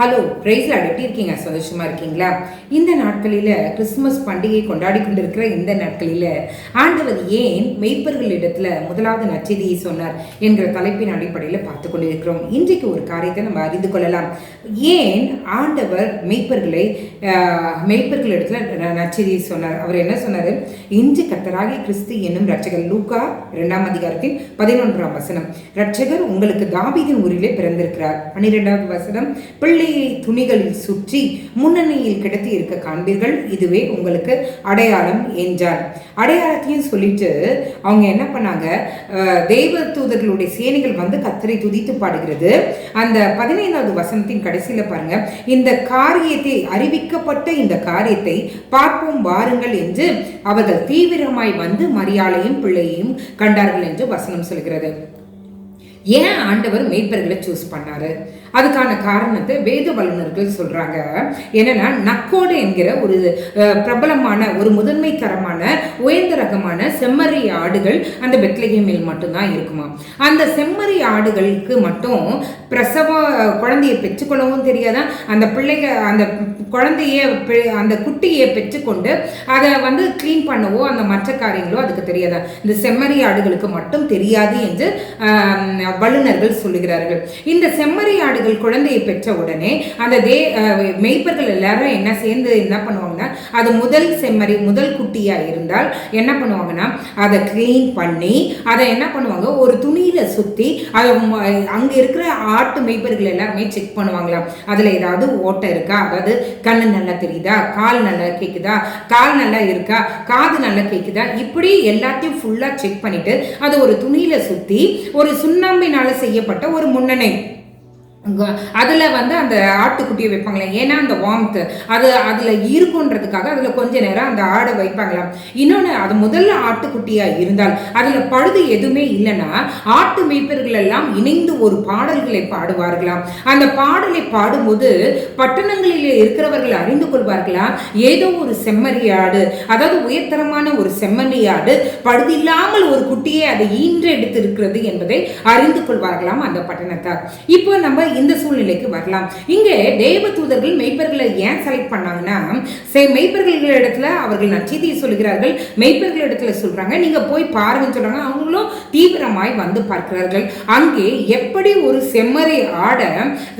Hello பிரைஸில் எப்படி இருக்கீங்க? சந்தோஷமா இருக்கீங்களா? இந்த நாட்களில் கிறிஸ்துமஸ் பண்டிகை கொண்டாடி கொண்டிருக்கிற இந்த நாட்களில் ஆண்டவர் ஏன் மெய்ப்பர்களிடத்தில் முதலாவது நச்செய்தியை சொன்னார் என்கிற தலைப்பின் அடிப்படையில் பார்த்து கொண்டிருக்கிறோம். இன்றைக்கு ஒரு காரியத்தை நம்ம அறிந்து கொள்ளலாம். ஏன் ஆண்டவர் மெய்ப்பர்களை மெய்ப்பர்களிடத்தில் மெய்ப்பர்களிடத்துல சொன்னார்? அவர் என்ன சொன்னார்? இன்று கத்தராகி கிறிஸ்து என்னும் ரட்சகர் லூக்கா இரண்டாம் அதிகாரத்தின் பதினொன்றாம் வசனம். ரட்சகர் உங்களுக்கு தாபீதின் ஊரிலே பிறந்திருக்கிறார். பன்னிரெண்டாவது வசனம். பிள்ளை வெள்ளையை துணிகளில் சுற்றி முன்னணியில் கிடத்தி இருக்க காண்பீர்கள். இதுவே உங்களுக்கு அடையாளம் என்றார். அடையாளத்தையும் சொல்லிட்டு அவங்க என்ன பண்ணாங்க? தெய்வ தூதர்களுடைய சேனைகள் வந்து கத்தரை துதித்து பாடுகிறது. அந்த பதினைந்தாவது வசனத்தின் கடைசியில் பாருங்க. இந்த காரியத்தை அறிவிக்கப்பட்ட இந்த காரியத்தை பார்ப்போம் வாருங்கள் என்று அவர்கள் தீவிரமாய் வந்து மரியாதையும் பிள்ளையையும் கண்டார்கள் என்று வசனம் சொல்கிறது. ஏன் ஆண்டவர் மேய்ப்பர்களை சூஸ் பண்ணாரு? அதுக்கான காரணத்தை வேத வல்லுநர்கள் சொல்கிறாங்க என்னன்னா நக்கோடு என்கிற ஒரு பிரபலமான ஒரு முதன்மை தரமான உயர்ந்த ரகமான செம்மறி ஆடுகள் அந்த பெத்லகேமில் மட்டும்தான் இருக்குமா? அந்த செம்மறி ஆடுகளுக்கு மட்டும் பிரசவ குழந்தையை பெற்றுக்கொள்ளவும் தெரியாதா? அந்த பிள்ளைக அந்த குழந்தைய அந்த குட்டியை பெற்றுக்கொண்டு அதை வந்து க்ளீன் பண்ணவோ அந்த மற்ற காரியங்களோ அதுக்கு தெரியாதா? இந்த செம்மறி ஆடுகளுக்கு மட்டும் தெரியாது என்று வல்லுநர்கள் சொல்லுகிறார்கள். இந்த செம்மறி ஆடு ஆடுகள் குழந்தையை பெற்ற உடனே அந்த தே மெய்ப்பர்கள் எல்லாரும் என்ன சேர்ந்து என்ன பண்ணுவாங்கன்னா அது முதல் செம்மறி முதல் குட்டியா இருந்தால் என்ன பண்ணுவாங்கன்னா அதை க்ளீன் பண்ணி அதை என்ன பண்ணுவாங்க ஒரு துணியில சுற்றி அதை அங்கே இருக்கிற ஆட்டு மெய்ப்பர்கள் எல்லாருமே செக் பண்ணுவாங்களாம். அதில் ஏதாவது ஓட்டை இருக்கா? அதாவது கண்ணு நல்லா தெரியுதா? கால் நல்லா கேட்குதா கால் நல்லா இருக்கா? காது நல்லா கேட்குதா இப்படி எல்லாத்தையும் ஃபுல்லாக செக் பண்ணிட்டு அதை ஒரு துணியில சுற்றி ஒரு சுண்ணாம்பினால் செய்யப்பட்ட ஒரு முன்னணை. அதில் வந்து அந்த ஆட்டுக்குட்டியை வைப்பாங்களே ஏன்னா அந்த வார்ம்த் அது அதில் இருக்குன்றதுக்காக அதில் கொஞ்ச நேரம் அந்த ஆடை வைப்பாங்களாம். இன்னொன்று அது முதல்ல ஆட்டுக்குட்டியாக இருந்தால் அதில் பழுது எதுவுமே இல்லைன்னா ஆட்டு மேய்ப்பர்கள் எல்லாம் இணைந்து ஒரு பாடல்களை பாடுவார்களாம். அந்த பாடலை பாடும்போது பட்டணங்களில் இருக்கிறவர்கள் அறிந்து கொள்வார்களா ஏதோ ஒரு செம்மறி ஆடு அதாவது உயர்தரமான ஒரு செம்மறி ஆடு பழுதில்லாமல் ஒரு குட்டியை அதை ஈன்றெடுத்திருக்கிறது என்பதை அறிந்து கொள்வார்களாம் அந்த பட்டணத்தார். இப்போ நம்ம இந்த சூழ்நிலைக்கு வரலாம். இங்கே தேவ தூதர்கள் மெய்ப்பர்களை ஏன் செலக்ட் பண்ணாங்கன்னா மெய்ப்பர்கள் இடத்துல அவர்கள் நச்செய்தியை சொல்கிறார்கள் மெய்ப்பர்களிடத்துல சொல்றாங்க நீங்க போய் பாருங்கன்னு சொல்றாங்க. அவங்களும் தீவிரமாய் வந்து பார்க்கிறார்கள். அங்கே எப்படி ஒரு செம்மறை ஆட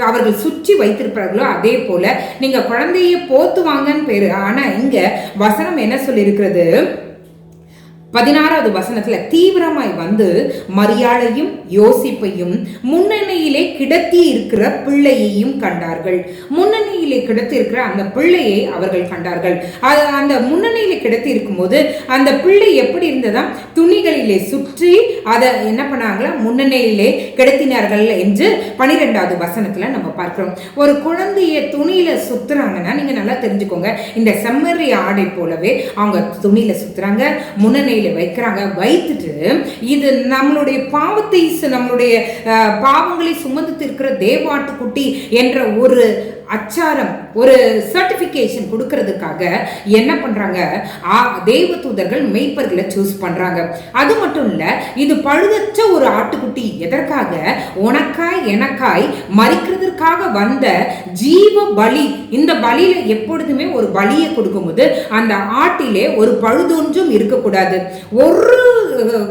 அவர்கள் சுற்றி வைத்திருப்பார்களோ அதே போல நீங்க குழந்தையை போத்துவாங்கன்னு பேரு. ஆனா இங்க வசனம் என்ன சொல்லியிருக்கிறது? பதினாறாவது வசனத்துல தீவிரமாய் வந்து மரியாளையும் யோசிப்பையும் முன்னணியிலே கிடத்தி இருக்கிற பிள்ளையையும் கண்டார்கள். முன்னணி முன்னணியிலே கிடத்திருக்கிற அந்த பிள்ளையை அவர்கள் கண்டார்கள். அது அந்த முன்னணியிலே கிடத்தி இருக்கும்போது அந்த பிள்ளை எப்படி இருந்ததா துணிகளிலே சுற்றி அதை என்ன பண்ணாங்களா? முன்னணியிலே கிடத்தினார்கள் என்று பனிரெண்டாவது வசனத்தில் நம்ம பார்க்கிறோம். ஒரு குழந்தைய துணியில சுத்துறாங்கன்னா நீங்க நல்லா தெரிஞ்சுக்கோங்க. இந்த செம்மறி ஆடை போலவே அவங்க துணியில சுத்துறாங்க முன்னணியில வைக்கிறாங்க. வைத்துட்டு இது நம்மளுடைய பாவத்தை சு- நம்மளுடைய பாவங்களை சுமந்து இருக்கிற தேவாட்டுக்குட்டி என்ற ஒரு அச்சாரம் ஒரு சர்டிஃபிகேஷன் கொடுக்கறதுக்காக என்ன பண்ணுறாங்க ஆ, தூதர்கள் மெய்ப்பர்களை சூஸ் பண்ணுறாங்க அது மட்டும் இல்லை இது பழுதச்ச ஒரு ஆட்டுக்குட்டி. எதற்காக? உனக்காய் எனக்காய் மறிக்கிறதுக்காக வந்த ஜீவ பலி. இந்த பலியில எப்பொழுதுமே ஒரு பலியை கொடுக்கும்போது அந்த ஆட்டிலே ஒரு பழுதொன்றும் இருக்கக்கூடாது. ஒரு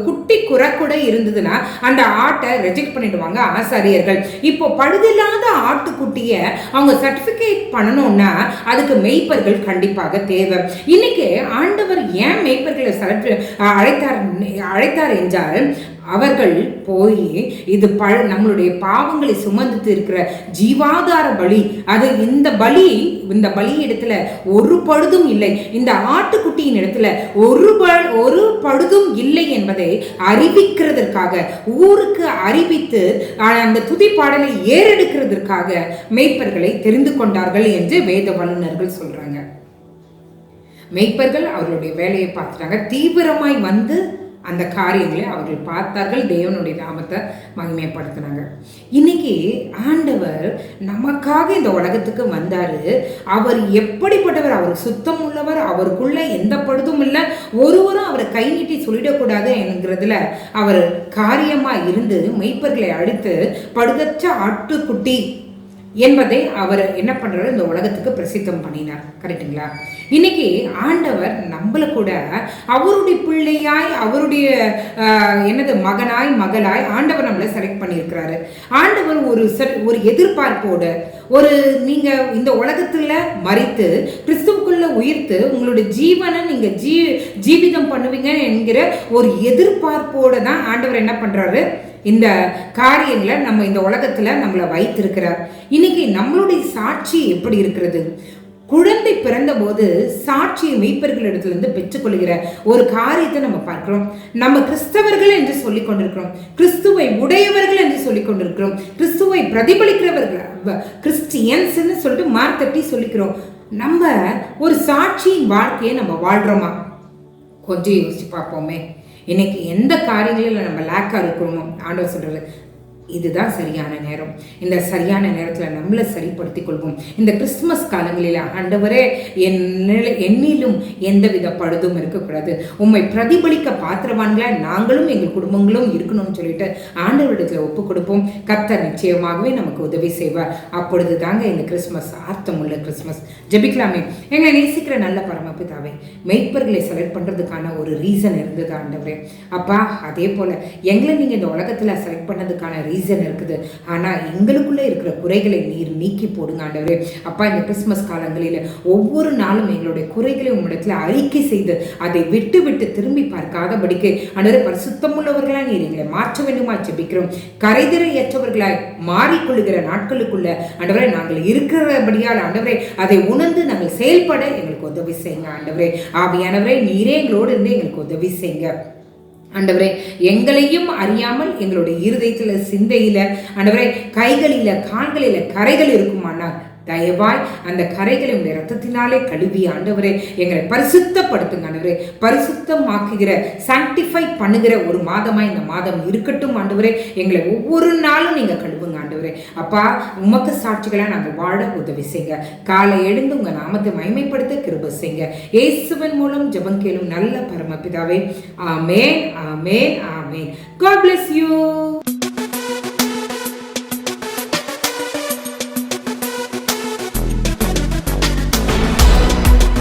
குட்டி குறை கூட இருந்ததுன்னா அந்த ஆட்டை ரெஜெக்ட் பண்ணிடுவாங்க ஆசாரியர்கள். இப்போ பழுதில்லாத ஆட்டுக்குட்டியை அவங்க சர்டிஃபிகேட் பண்ணணும்னா அதுக்கு மெய்ப்பர்கள் கண்டிப்பாக தேவை. இன்னைக்கு ஆண்டவர் ஏன் மெய்ப்பர்களை select- அழைத்தார் அழைத்தார் என்றால் அவர்கள் போய் இது பழ நம்மளுடைய பாவங்களை சுமந்து இருக்கிற ஜீவாதார பலி. அது இந்த பலி இந்த பலி இடத்துல ஒரு பழுதும் இல்லை. இந்த ஆட்டுக்குட்டியின் இடத்துல ஒரு ப- ஒரு பழுதும் இல்லை என்பதை அறிவிக்கிறதற்காக ஊருக்கு அறிவித்து அந்த துதி பாடலை ஏறெடுக்கிறதற்காக மேய்ப்பர்களை தெரிந்து கொண்டார்கள் என்று வேத வல்லுநர்கள் சொல்றாங்க. மெய்ப்பர்கள் அவர்களுடைய வேலையை பார்த்துட்டாங்க. தீவிரமாய் வந்து அந்த காரியங்களை அவர்கள் பார்த்தார்கள். தேவனுடைய நாமத்தை மகிமைப்படுத்தினாங்க. இன்னைக்கு ஆண்டவர் நமக்காக இந்த உலகத்துக்கு வந்தார். அவர் எப்படிப்பட்டவர்? அவர் சுத்தம் உள்ளவர். அவருக்குள்ள எந்த பழுதும் இல்லை. ஒருவரும் அவரை கை நீட்டி சொல்லிடக்கூடாது என்கிறதுல அவர் காரியமாக இருந்து மெய்ப்பர்களை அழித்து படுதற்ற ஆட்டுக்குட்டி என்பதை அவர் என்ன பண்ணுறாரு இந்த உலகத்துக்கு பிரசித்தம் பண்ணினார். கரெக்டுங்களா இன்னைக்கு ஆண்டவர் நம்மள கூட அவருடைய பிள்ளையாய் அவருடைய என்னது மகனாய் மகளாய் ஆண்டவர் நம்மளை செலக்ட் பண்ணியிருக்கிறாரு. ஆண்டவர் ஒரு ஒரு எதிர்பார்ப்போடு ஒரு நீங்க இந்த உலகத்துல மறித்து கிறிஸ்துவுக்குள்ள உயிர்த்து உங்களுடைய ஜீவனை நீங்க ஜீ ஜீவிதம் பண்ணுவீங்க என்கிற ஒரு எதிர்பார்ப்போட தான் ஆண்டவர் என்ன பண்றாரு? இந்த காரியங்களை நம்ம இந்த உலகத்துல நம்மளை வைத்திருக்கிறார். இன்னைக்கு நம்மளுடைய சாட்சி எப்படி இருக்கிறது? குழந்தை பிறந்தபோது சாட்சியை மெய்ப்பர்களிடத்திலிருந்து பெற்றுக்கொள்கிற ஒரு காரியத்தை நம்ம பார்க்கிறோம். நம்ம கிறிஸ்தவர்கள் என்று சொல்லிக் கொண்டிருக்கிறோம். கிறிஸ்துவை உடையவர்கள் என்று சொல்லிக் கொண்டிருக்கிறோம். கிறிஸ்துவை பிரதிபலிக்கிறவர்கள் கிறிஸ்டியன்ஸ்னு சொல்லிட்டு மார்த்தட்டி சொல்லிக்கிறோம். நம்ம ஒரு சாட்சியின் வாழ்க்கையை நம்ம வாழ்றோமா? கொஞ்சம் யோசிச்சு பார்ப்போமே. இன்னைக்கு எந்த காரியங்களில் நம்ம லேக்காக இருக்கிறோமோ ஆண்டவர் சொல்றது இதுதான் சரியான நேரம். இந்த சரியான நேரத்தில் நம்மளை சரிப்படுத்திக் கொள்வோம் இந்த கிறிஸ்துமஸ் காலங்களில் ஆண்டவரே என் நிலை- என்னிலும் எந்தவித பழுதும் இருக்கக்கூடாது. உண்மை பிரதிபலிக்க பாத்திரவான்களா நாங்களும் எங்கள் குடும்பங்களும் இருக்கணும்னு சொல்லிட்டு ஆண்டவரிடத்தில் ஒப்பு கொடுப்போம் கர்த்தர் நிச்சயமாகவே நமக்கு உதவி செய்வார். அப்பொழுது தாங்க இந்த கிறிஸ்துமஸ் உள்ள கிறிஸ்துமஸ். ஜெபிக்கலாமே. எங்களை நேசிக்கிற நல்ல பரமபிதாவே மெய்ப்பர்களை செலக்ட் பண்ணுறதுக்கான ஒரு ரீசன் இருந்தது ஆண்டவரே. அப்பா அதே போல் எங்களை நீங்கள் இந்த உலகத்தில் செலக்ட் பண்ணதுக்கான ரீசன் இருக்குது. ஆனால் எங்களுக்குள்ளே இருக்கிற குறைகளை நீர் நீக்கி போடுங்க ஆண்டவரே. அப்பா இந்த கிறிஸ்மஸ் காலங்களில் ஒவ்வொரு நாளும் எங்களுடைய குறைகளை உம்மிடத்தில் அறிக்கை செய்து அதை விட்டு விட்டு திரும்பி பார்க்காதபடிக்கு ஆண்டவரே பரிசுத்தமுள்ளவர்களாக நீர் எங்களை மாற்ற வேண்டுமா ஜெபிக்கிறோம். கரைதிரையற்றவர்களாய் மாறிக்கொள்ளுகிற நாட்களுக்குள்ள ஆண்டவரே நாங்கள் இருக்கிறபடியால் ஆண்டவரே அதை உணர்ந்து நாங்கள் செயல்பட எங்களுக்கு உதவி செய்யுங்க ஆண்டவரே. ஆவியானவரே நீரே எங்களோடு இருந்து எங்களுக்கு உதவி செய்யுங்க. ஆண்டவரே எங்களையும் அறியாமல் எங்களுடைய இருதயத்தில் சிந்தையில் ஆண்டவரே கைகளில் கால்களில் கரைகள் இருக்குமானால் தயவாய் அந்த கரைகளை உடைய ரத்தத்தினாலே கழுவி ஆண்டவரே எங்களை பரிசுத்தப்படுத்துங்க ஆண்டவரே. பரிசுத்தமாக்குகிற சாங்டிஃபை பண்ணுகிற ஒரு மாதமாக இந்த மாதம் இருக்கட்டும் ஆண்டவரே. எங்களை ஒவ்வொரு நாளும் நீங்கள் கழுவுங்க ஆண்டவரே. அப்பா உமக்கு சாட்சிகளாக நாங்கள் வாழ உதவி செய்யுங்க. காலை எழுந்து உங்கள் நாமத்தை மகிமைப்படுத்த கிருப செய்யுங்க. இயேசுவின் மூலம் ஜபம் கேளும் நல்ல பரமபிதாவே. ஆமேன் ஆமேன் ஆமேன். God bless you.